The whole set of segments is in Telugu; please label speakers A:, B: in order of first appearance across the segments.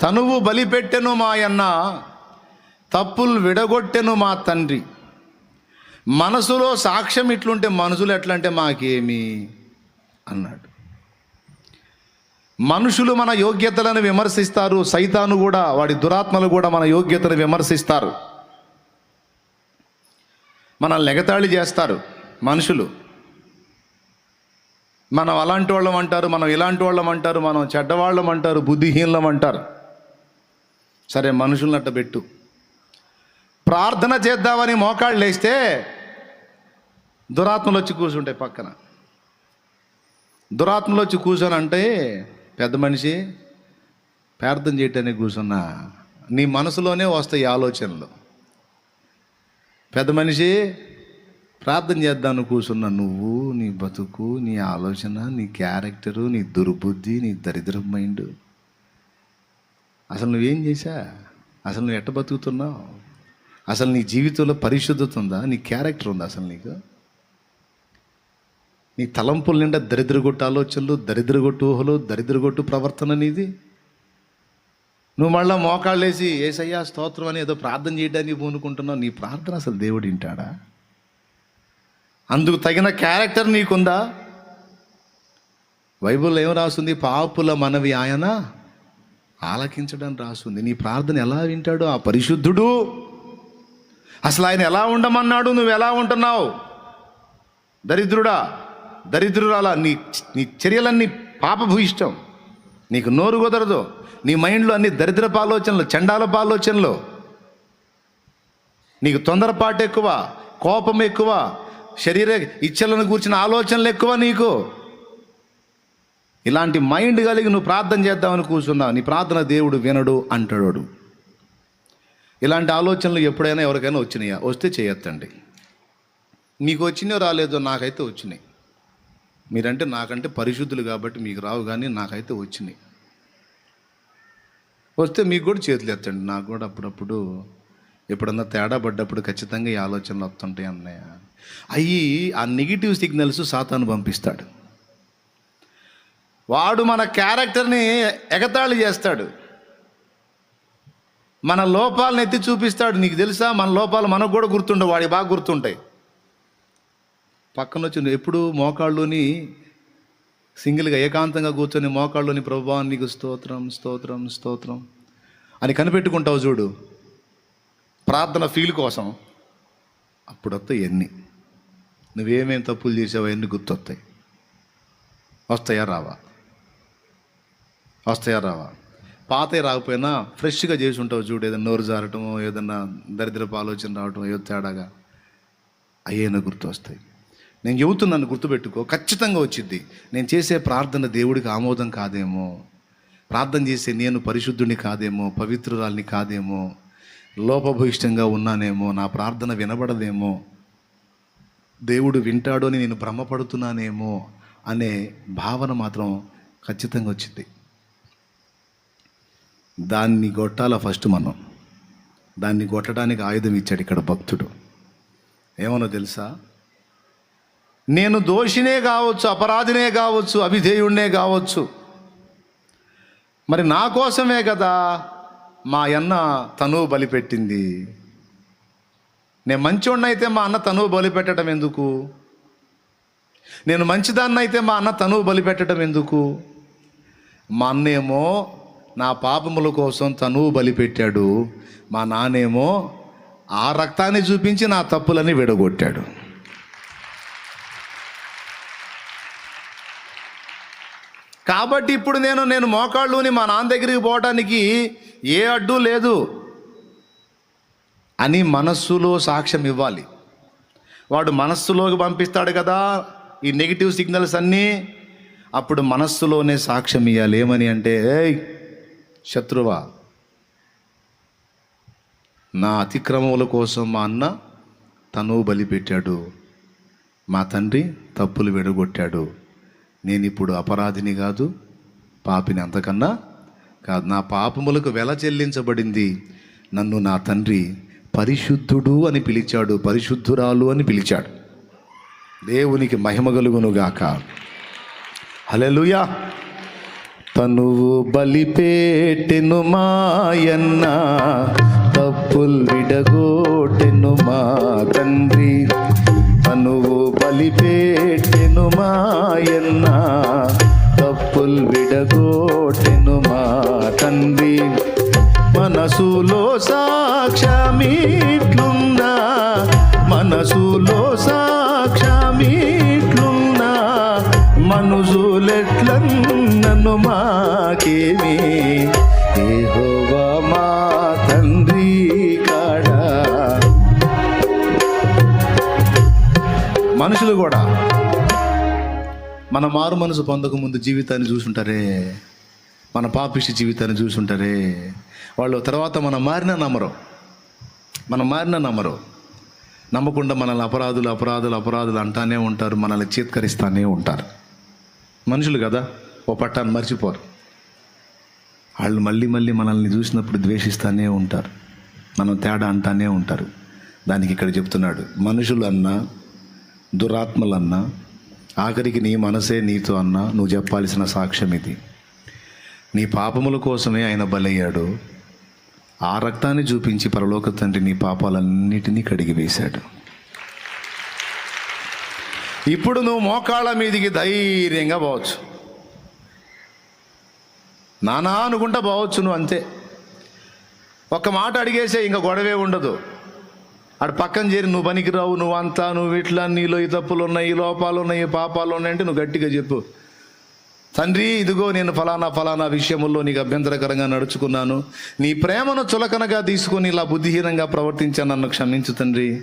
A: తనువు బలిపెట్టెను మాయన్న తప్పులు విడగొట్టెను మా తండ్రి. మనసులో సాక్ష్యం ఇట్లుంటే మనుషులు ఎట్లంటే మాకేమి? అన్నాడు. మనుషులు మన యోగ్యతలను విమర్శిస్తారు సైతాను కూడా వాడి దురాత్మలు కూడా మన యోగ్యతను విమర్శిస్తారు. మనల్ని ఎగతాళి చేస్తారు మనుషులు. మనం అలాంటి వాళ్ళం అంటారు మనం ఇలాంటి వాళ్ళం అంటారు మనం చెడ్డవాళ్ళం అంటారు బుద్ధిహీనం అంటారు. సరే మనుషులనట్ట పెట్టు. ప్రార్థన చేద్దామని మోకాళ్ళు లేస్తే దురాత్మలు వచ్చి కూర్చుంటాయి పక్కన. దురాత్మలు వచ్చి కూర్చొని అంటే పెద్ద మనిషి ప్రార్థన చేయటానికి కూర్చున్నా నీ మనసులోనే వస్తాయి ఈ ఆలోచనలు. పెద్ద మనిషి ప్రార్థన చేద్దాను కూర్చున్న నువ్వు నీ బతుకు నీ ఆలోచన నీ క్యారెక్టరు నీ దుర్బుద్ధి నీ దరిద్ర మైండ్ అసలు నువ్వేం చేశా? అసలు నువ్వు ఎట్ట బతుకుతున్నావు? అసలు నీ జీవితంలో పరిశుద్ధత ఉందా? నీ క్యారెక్టర్ ఉందా అసలు నీకు? నీ తలంపుల నిండా దరిద్రగొట్టు ఆలోచనలు దరిద్రగొట్టు ఊహలు దరిద్రగొట్టు ప్రవర్తన నీది? నువ్వు మళ్ళీ మోకాళ్ళేసి ఏసయ్యా స్తోత్రం అని ఏదో ప్రార్థన చేయడానికి పూనుకుంటున్నావు. నీ ప్రార్థన అసలు దేవుడు వింటాడా? అందుకు తగిన క్యారెక్టర్ నీకుందా? బైబిల్లో ఏం రాస్తుంది? పాపుల మనవి ఆయన? ఆలకించడం రాసుంది. నీ ప్రార్థన ఎలా వింటాడు ఆ పరిశుద్ధుడు? అసలు ఆయన ఎలా ఉండమన్నాడు? నువ్వు ఎలా ఉంటున్నావు? దరిద్రుడా దరిద్రురాలా నీ నీ చర్యలన్నీ పాపభూయిష్టం. నీకు నోరు కుదరదు. నీ మైండ్లో అన్ని దరిద్రపు ఆలోచనలు చండాలపు ఆలోచనలు నీకు తొందరపాటు ఎక్కువ కోపం ఎక్కువ శరీర ఇచ్చలను కూర్చిన ఆలోచనలు ఎక్కువ నీకు. ఇలాంటి మైండ్ కలిగి నువ్వు ప్రార్థన చేద్దామని కూర్చున్నావు. నీ ప్రార్థన దేవుడు వినడు అంటాడు ఇలాంటి ఆలోచనలు ఎప్పుడైనా ఎవరికైనా వచ్చినాయా? వస్తే చేయొద్దండి. మీకు వచ్చినాయో రాలేదో నాకైతే వచ్చినాయి. మీరంటే నాకంటే పరిశుద్ధులు కాబట్టి మీకు రావు కానీ నాకైతే వచ్చినాయి. వస్తే మీకు కూడా చేతులు ఎత్తండి. నాకు కూడా అప్పుడప్పుడు ఎప్పుడన్నా తేడా పడ్డప్పుడు ఖచ్చితంగా ఈ ఆలోచనలు వస్తుంటాయి అన్నయ్య. అయ్యి ఆ నెగిటివ్ సిగ్నల్స్ సాతాను పంపిస్తాడు. వాడు మన క్యారెక్టర్ని ఎగతాళి చేస్తాడు. మన లోపాలను ఎత్తి చూపిస్తాడు. నీకు తెలుసా? మన లోపాలు మనకు కూడా గుర్తుండవు. వాడి బాగా గుర్తుంటాయి. పక్కన వచ్చి నువ్వు ఎప్పుడు మోకాళ్ళుని సింగిల్గా ఏకాంతంగా కూర్చొని మోకాళ్ళుని ప్రభావం నీకు స్తోత్రం స్తోత్రం స్తోత్రం అని కనిపెట్టుకుంటావు చూడు. ప్రార్థన ఫీల్ కోసం అప్పుడొస్తాయి ఎన్ని. నువ్వేమేమి తప్పులు చేసావో ఎన్ని గుర్తొస్తాయి. వస్తాయా? రావా? వస్తాయా రావా పాతే రాకపోయినా ఫ్రెష్గా చేసి ఉంటావు చూడు ఏదైనా నోరు జారటం ఏదన్నా దరిద్రపు ఆలోచన రావటం ఏదో తేడాగా. అయ్యేనా గుర్తు వస్తాయి. నేను చెబుతున్నాను గుర్తుపెట్టుకో. ఖచ్చితంగా వచ్చింది నేను చేసే ప్రార్థన దేవుడికి ఆమోదం కాదేమో. ప్రార్థన చేసే నేను పరిశుద్ధుని కాదేమో పవిత్రురాల్ని కాదేమో లోపభూయిష్టంగా ఉన్నానేమో నా ప్రార్థన వినబడదేమో దేవుడు వింటాడో అని నేను భ్రమపడుతున్నానేమో అనే భావన మాత్రం ఖచ్చితంగా వచ్చింది. దాన్ని కొట్టాల ఫస్ట్ మనం? దాన్ని కొట్టడానికి ఆయుధం ఇచ్చాడు ఇక్కడ భక్తుడు. ఏమన్నా తెలుసా? నేను దోషినే కావచ్చు అపరాధినే కావచ్చు అవిధేయుడినే కావచ్చు. మరి నా కోసమే కదా మా అన్న తనువు బలిపెట్టింది నేను మంచోడిని అయితే మా అన్న తనువు బలిపెట్టడం ఎందుకు? నేను మంచిదాన్ని అయితే మా అన్న తనువు బలిపెట్టడం ఎందుకు? మా అన్నేమో నా పాపముల కోసం తను బలిపెట్టాడు మా నాన్నేమో ఆ రక్తాన్ని చూపించి నా తప్పులని విడగొట్టాడు. కాబట్టి ఇప్పుడు నేను నేను మోకాళ్ళుని మా నాన్న దగ్గరికి పోవడానికి ఏ అడ్డు లేదు అని మనస్సులో సాక్ష్యం ఇవ్వాలి. వాడు మనస్సులోకి పంపిస్తాడు కదా ఈ నెగిటివ్ సిగ్నల్స్ అన్నీ. అప్పుడు మనస్సులోనే సాక్ష్యం ఇవ్వాలి ఏమని అంటే ఏయ్ శత్రువా? నా అతిక్రమముల కోసం మా అన్న తను బలి పెట్టాడు. మా తండ్రి తప్పులు విడగొట్టాడు. నేను ఇప్పుడు అపరాధిని కాదు పాపిని అంతకన్నా కాదు. నా పాపములకు వెల చెల్లించబడింది. నన్ను నా తండ్రి పరిశుద్ధుడు అని పిలిచాడు పరిశుద్ధురాలు అని పిలిచాడు. దేవునికి మహిమ కలుగునుగాక. హలెలుయా తనువు బలిపేటెను మాయన్న తప్పుల్ విడగోటెను మా తండ్రి. తనువు బలిపేటెను మాయన్న తప్పుల్ విడగోటెను మా తండ్రి. మనసులో సాక్ష్యమీట్లున్నా మనసులో సాక్ష్యమీట్లున్నా నన్ను మాకేమి. ఏహోవా మా తండ్రి కాడా? మనుషులు కూడా మన మారు మనసు పొందక ముందు జీవితాన్ని చూసుంటారే. మన పాపిష్టి జీవితాన్ని చూసుంటారే. వాళ్ళు తర్వాత మనం మారిన నమ్మరు. మనం మారిన నమ్మరు. నమ్మకుండా మనల్ని అపరాధులు అపరాధులు అపరాధులు అంటానే ఉంటారు మనల్ని చీత్కరిస్తానే ఉంటారు. మనుషులు కదా? ఓ పట్టాన్ని మర్చిపోరు. వాళ్ళు మళ్ళీ మళ్ళీ మనల్ని చూసినప్పుడు ద్వేషిస్తూనే ఉంటారు. మనం తేడా అంటానే ఉంటారు. దానికి ఇక్కడ చెప్తున్నాడు మనుషులు అన్నా దురాత్మలన్నా ఆఖరికి నీ మనసే నీతో అన్నా నువ్వు చెప్పాల్సిన సాక్ష్యం ఇది. నీ పాపముల కోసమే ఆయన బలయ్యాడు. ఆ రక్తాన్ని చూపించి పరలోక తండ్రి నీ పాపాలన్నిటినీ కడిగి వేశాడు. ఇప్పుడు నువ్వు మోకాళ్ళ మీదికి ధైర్యంగా పోవచ్చు. నానా అనుకుంటా పోవచ్చు నువ్వు అంతే. ఒక్క మాట అడిగేసే ఇంకా గొడవే ఉండదు. అటు పక్కన చేరి నువ్వు పనికిరావు నువ్వు అంతా నువ్వు ఇట్లా నీలో ఈ తప్పులు ఉన్నాయి ఈ లోపాలు ఉన్నాయి ఈ పాపాలు ఉన్నాయి అంటే నువ్వు గట్టిగా చెప్పు. తండ్రి ఇదిగో నేను ఫలానా ఫలానా విషయముల్లో నీకు అభ్యంతరకరంగా నడుచుకున్నాను. నీ ప్రేమను చులకనగా తీసుకొని ఇలా బుద్ధిహీనంగా ప్రవర్తించాను నన్ను క్షమించు తండ్రి.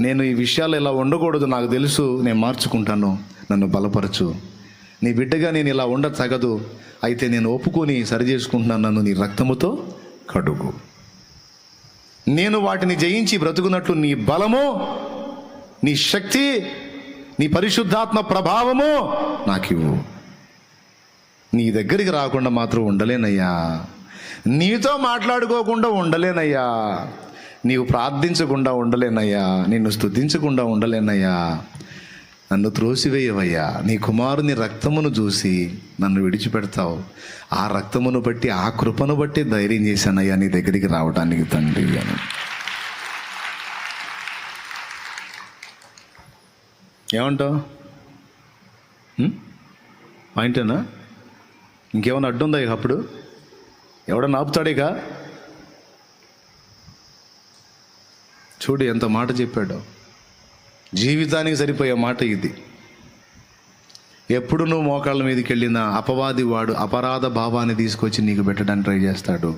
A: నేను ఈ విషయాలు ఇలా ఉండకూడదు నాకు తెలుసు నేను మార్చుకుంటాను నన్ను బలపరచు. నీ బిడ్డగా నేను ఇలా ఉండ తగదు అయితే నేను ఒప్పుకొని సరి చేసుకుంటున్నాను నన్ను నీ రక్తముతో కడుగు. నేను వాటిని జయించి బ్రతుకున్నట్లు నీ బలము నీ శక్తి నీ పరిశుద్ధాత్మ ప్రభావము నాకివ్వు. నీ దగ్గరికి రాకుండా మాత్రం ఉండలేనయ్యా. నీతో మాట్లాడుకోకుండా ఉండలేనయ్యా. నీవు ప్రార్థించకుండా ఉండలేనయ్యా. నిన్ను స్తుతించకుండా ఉండలేనయ్యా. నన్ను త్రోసివేయవయ్యా. నీ కుమారుని రక్తమును చూసి నన్ను విడిచిపెడతావు. ఆ రక్తమును బట్టి ఆ కృపను బట్టి ధైర్యం చేశానయ్యా నీ దగ్గరికి రావడానికి తండ్రి అని. ఏమంటావు? పాయింటేనా ఇంకేమైనా అడ్డుందా ఇక అప్పుడు? ఎవడన్నా ఆపుతాడు ఇక? చూడు ఎంత మాట చెప్పాడో. జీవితానికి సరిపోయే మాట ఇది. ఎప్పుడు నువ్వు మోకాళ్ళ మీదకి వెళ్ళినా అపవాది వాడు అపరాధ భావాన్ని తీసుకొచ్చి నీకు పెట్టడానికి ట్రై చేస్తాడు.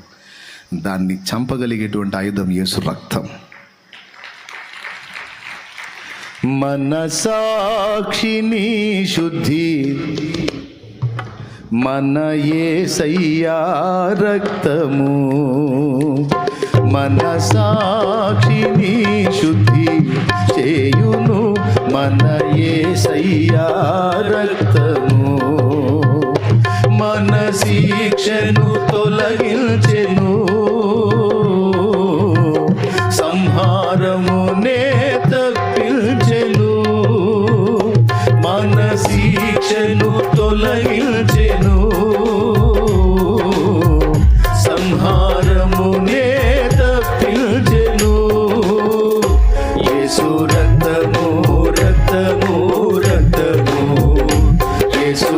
A: దాన్ని చంపగలిగేటువంటి ఆయుధం యేసు రక్తం. మన సాక్షిని శుద్ధి. మన ఏసయ్యా రక్తము. మన సాక్షిని శుద్ధి. చేయును మన ఏసయ్యా రక్తము. మన శిక్షణ యేసు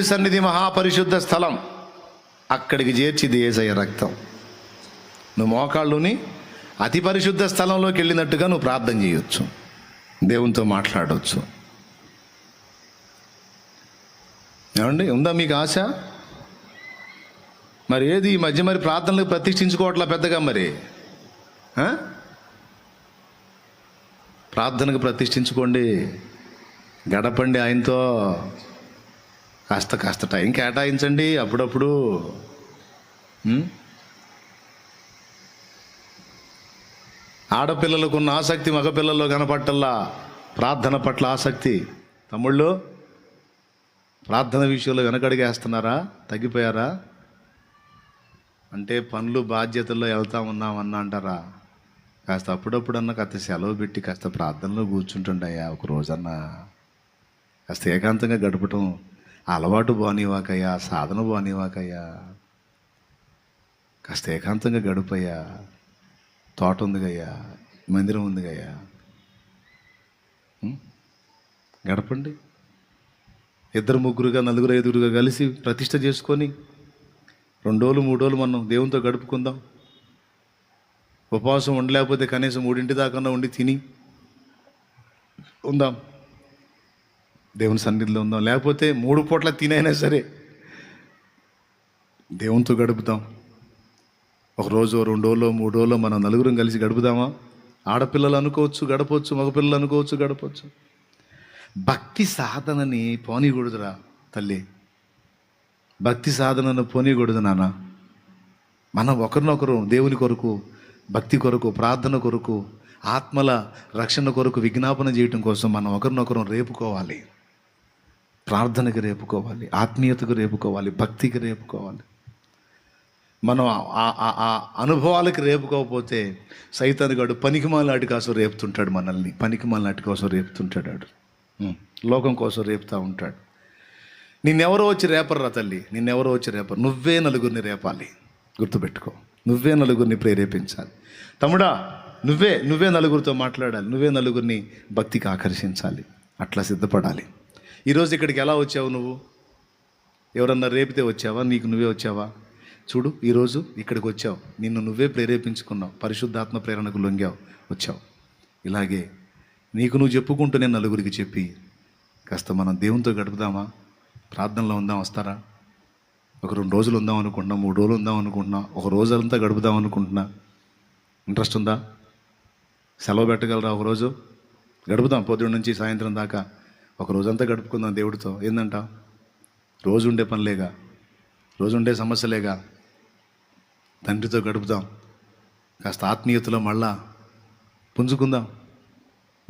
A: దేవుడి సన్నిధి మహాపరిశుద్ధ స్థలం. అక్కడికి చేర్చిది ఏసయ్య రక్తం. నువ్వు మోకాళ్ళుని అతి పరిశుద్ధ స్థలంలోకి వెళ్ళినట్టుగా నువ్వు ప్రార్థన చేయొచ్చు. దేవునితో మాట్లాడవచ్చు ఏమండి? ఉందా మీకు ఆశ? మరి ఏది ఈ మధ్య మరి ప్రార్థనలు ప్రతిష్ఠించుకోవట్లా పెద్దగా మరి? ప్రార్థనకు ప్రతిష్ఠించుకోండి. గడపండి ఆయనతో. కాస్త కాస్త టైం కేటాయించండి. అప్పుడప్పుడు ఆడపిల్లలకున్న ఆడపిల్లలకు ఉన్న ఆసక్తి మగపిల్లల్లో కనపట్టల్లా ప్రార్థన పట్ల ఆసక్తి. తమ్ముళ్ళు ప్రార్థన విషయంలో వెనకడిగేస్తున్నారా? తగ్గిపోయారా? అంటే పనులు బాధ్యతల్లో వెళ్తా ఉన్నామన్నా అంటారా? కాస్త అప్పుడప్పుడన్నా కాస్త సెలవు పెట్టి కాస్త ప్రార్థనలో కూర్చుంటుండయ్యా ఒక రోజన్నా కాస్త ఏకాంతంగా గడపటం అలవాటు బానివాకయ్యా సాధన బానివాకయ్యా. కాస్త ఏకాంతంగా గడుపయ్యా. తోట ఉందిగయ్యా మందిరం ఉందిగయ్యా. గడపండి. ఇద్దరు ముగ్గురుగా నలుగురు ఐదుగురుగా కలిసి ప్రతిష్ట చేసుకొని రెండు రోజులు మూడు రోజులు మనం దేవునితో గడుపుకుందాం. ఉపవాసం ఉండలేకపోతే కనీసం మూడింటి దాకా ఉండి తిని ఉందాం. దేవుని సన్నిధిలో ఉందాం. లేకపోతే మూడు పూట్ల తినైనా సరే దేవునితో గడుపుతాం ఒక రోజు రెండు మూడు మనం నలుగురం కలిసి గడుపుదామా? ఆడపిల్లలు అనుకోవచ్చు గడపవచ్చు మగపిల్లలు అనుకోవచ్చు గడపవచ్చు భక్తి సాధనని పోనీకూడదురా తల్లి. భక్తి సాధనను పోనీకూడదు నాన్న. మనం ఒకరినొకరు దేవుని కొరకు భక్తి కొరకు ప్రార్థన కొరకు ఆత్మల రక్షణ కొరకు విజ్ఞాపన చేయటం కోసం మనం ఒకరినొకరు రేపుకోవాలి. ప్రార్థనకు రేపుకోవాలి ఆత్మీయతకు రేపుకోవాలి భక్తికి రేపుకోవాలి. మనం ఆ- ఆ- ఆ రేపుకోకపోతే సైతానుగాడు పనికిమాల నాటి కోసం రేపుతుంటాడు మనల్ని పనికిమాలాటి కోసం రేపుతుంటాడు ఆడు లోకం కోసం రేపుతూ ఉంటాడు. నిన్నెవరో వచ్చి రేపర్రా తల్లి నిన్నెవరో వచ్చి రేపరు నువ్వే నలుగురిని రేపాలి. గుర్తుపెట్టుకో నువ్వే నలుగురిని ప్రేరేపించాలి. తమ్ముడా నువ్వే నువ్వే నలుగురితో మాట్లాడాలి నువ్వే నలుగురిని భక్తికి ఆకర్షించాలి. అట్లా సిద్ధపడాలి. ఈరోజు ఇక్కడికి ఎలా వచ్చావు నువ్వు? ఎవరన్నా రేపితే వచ్చావా? నీకు నువ్వే వచ్చావా? చూడు ఈరోజు ఇక్కడికి వచ్చావు. నిన్ను నువ్వే ప్రేరేపించుకున్నావు. పరిశుద్ధాత్మ ప్రేరణకు లొంగావు. వచ్చావు. ఇలాగే నీకు నువ్వు చెప్పుకుంటూ నేను నలుగురికి చెప్పి కాస్త మనం దేవునితో గడుపుదామా? ప్రార్థనలో ఉందాం వస్తారా? ఒక రెండు రోజులు ఉందాం అనుకుంటున్నా మూడు రోజులు ఉందాం అనుకుంటున్నా ఒక రోజంతా గడుపుదాం అనుకుంటున్నా. ఇంట్రెస్ట్ ఉందా? సెలవు పెట్టగలరా ఒకరోజు గడుపుదాం పొద్దున్న నుంచి సాయంత్రం దాకా. ఒక రోజంతా గడుపుకుందాం దేవుడితో. ఏందంట? రోజు ఉండే పనిలేగా. రోజు ఉండే సమస్యలేగా. తండ్రితో గడుపుదాం. కాస్త ఆత్మీయతలో మళ్ళా పుంజుకుందాం.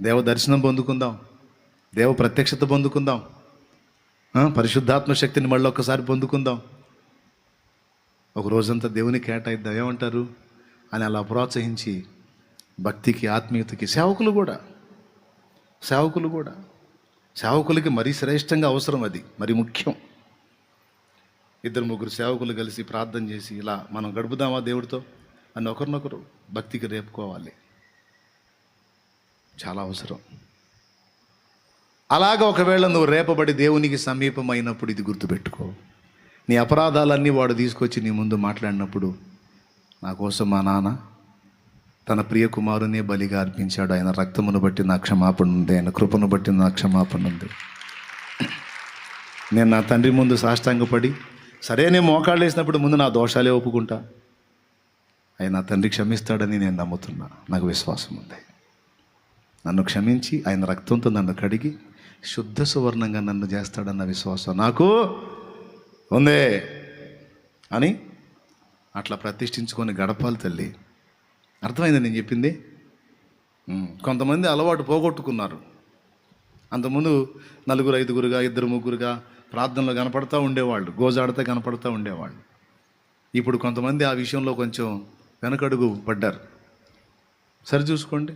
A: దేవ దర్శనం పొందుకుందాం. దేవ ప్రత్యక్షత పొందుకుందాం. పరిశుద్ధాత్మ శక్తిని మళ్ళీ ఒక్కసారి పొందుకుందాం. ఒక రోజంతా దేవుని కేటాయిద్దాం. ఏమంటారు? అని అలా ప్రోత్సహించి భక్తికి ఆత్మీయతకి సేవకులు కూడా. సేవకులు కూడా. సేవకులకి మరీ శ్రేష్టంగా అవసరం అది మరి ముఖ్యం. ఇద్దరు ముగ్గురు సేవకులు కలిసి ప్రార్థన చేసి ఇలా మనం గడుపుదామా దేవుడితో? అని ఒకరినొకరు భక్తికి రేపుకోవాలి. చాలా అవసరం. అలాగ ఒకవేళ నువ్వు రేపబడి దేవునికి సమీపమైనప్పుడు ఇది గుర్తుపెట్టుకో. నీ అపరాధాలన్నీ వాడు తీసుకొచ్చి నీ ముందు మాట్లాడినప్పుడు నా కోసం మా నాన్న తన ప్రియ కుమారునే బలిగా అర్పించాడు. ఆయన రక్తమును బట్టి నా క్షమాపణ ఉంది ఆయన కృపను బట్టి నా క్షమాపణ ఉంది నేను నా తండ్రి ముందు సాష్టాంగపడి సరే నేను మోకాళ్ళు వేసినప్పుడు ముందు నా దోషాలే ఒప్పుకుంటా. ఆయన నా తండ్రి క్షమిస్తాడని నేను నమ్ముతున్నా. నాకు విశ్వాసం ఉంది నన్ను క్షమించి ఆయన రక్తంతో నన్ను కడిగి శుద్ధ సువర్ణంగా నన్ను చేస్తాడన్న విశ్వాసం నాకు ఉందే. అని అట్లా ప్రతిష్ఠించుకొని గడపాలి తల్లి. అర్థమైంది నేను చెప్పింది. కొంతమంది అలవాటు పోగొట్టుకున్నారు. అంతకుముందు నలుగురు ఐదుగురుగా ఇద్దరు ముగ్గురుగా ప్రార్థనలో కనపడతా ఉండేవాళ్ళు గోజాడితే కనపడతా ఉండేవాళ్ళు. ఇప్పుడు కొంతమంది ఆ విషయంలో కొంచెం వెనకడుగు పడ్డారు. సరి చూసుకోండి.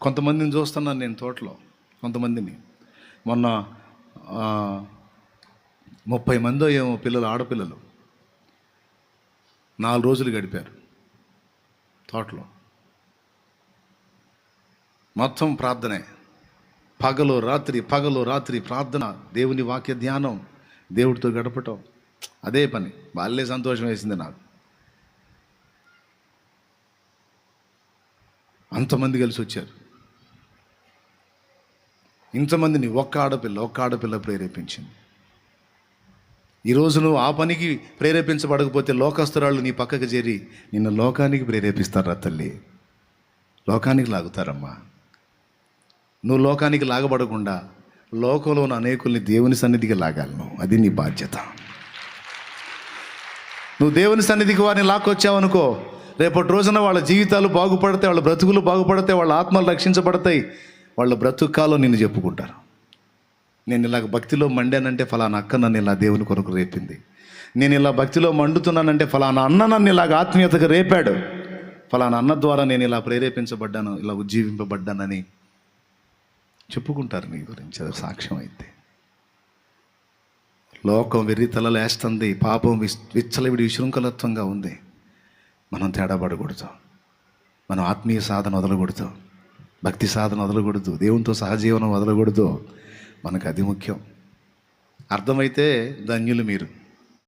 A: కొంతమందిని చూస్తున్నాను నేను తోటలో కొంతమందిని. మొన్న ముప్పై మందో ఏమో పిల్లలు ఆడపిల్లలు నాలుగు రోజులు గడిపారు. తోటలో మొత్తం ప్రార్థనే. పగలు రాత్రి పగలు రాత్రి ప్రార్థన దేవుని వాక్య ధ్యానం దేవుడితో గడపటం. అదే పని. వాళ్ళే సంతోషం వేసింది నాకు. అంతమంది కలిసి వచ్చారు. ఇంతమందిని ఒక్క ఆడపిల్ల ఒక్క ఆడపిల్ల ప్రేరేపించింది. ఈరోజు నువ్వు ఆ పనికి ప్రేరేపించబడకపోతే లోకస్తురాళ్ళు నీ పక్కకు చేరి నిన్ను లోకానికి ప్రేరేపిస్తారా తల్లి? లోకానికి లాగుతారమ్మా. నువ్వు లోకానికి లాగబడకుండా లోకంలో ఉన్న అనేకుల్ని దేవుని సన్నిధికి లాగాలను అది నీ బాధ్యత. నువ్వు దేవుని సన్నిధికి వారిని లాక్కొచ్చావనుకో రేపటి రోజున వాళ్ళ జీవితాలు బాగుపడతాయి వాళ్ళ బ్రతుకులు బాగుపడతాయి వాళ్ళ ఆత్మలు రక్షించబడతాయి వాళ్ళ బ్రతుకాలో నిన్ను చెప్పుకుంటారు. నేను ఇలాగ భక్తిలో మండానంటే ఫలానా అక్క నన్ను ఇలా దేవుని కొరకు రేపింది. నేను ఇలా భక్తిలో మండుతున్నానంటే ఫలానా అన్న నన్ను ఇలాగ ఆత్మీయతకు రేపాడు. ఫలానా అన్న ద్వారా నేను ఇలా ప్రేరేపించబడ్డాను ఇలా ఉజ్జీవింపబడ్డానని చెప్పుకుంటారు నీ గురించి అది సాక్ష్యం అయితే లోకం వెర్రి తలలేస్తుంది పాపం విస్ విచ్చలవిడి విశృంఖలత్వంగా ఉంది. మనం తేడా పడకూడదు. మనం ఆత్మీయ సాధన వదలకూడదు. భక్తి సాధన వదలకూడదు. దేవునితో సహజీవనం వదలకూడదు. మనకు అది ముఖ్యం. అర్థమైతే ధన్యులు మీరు.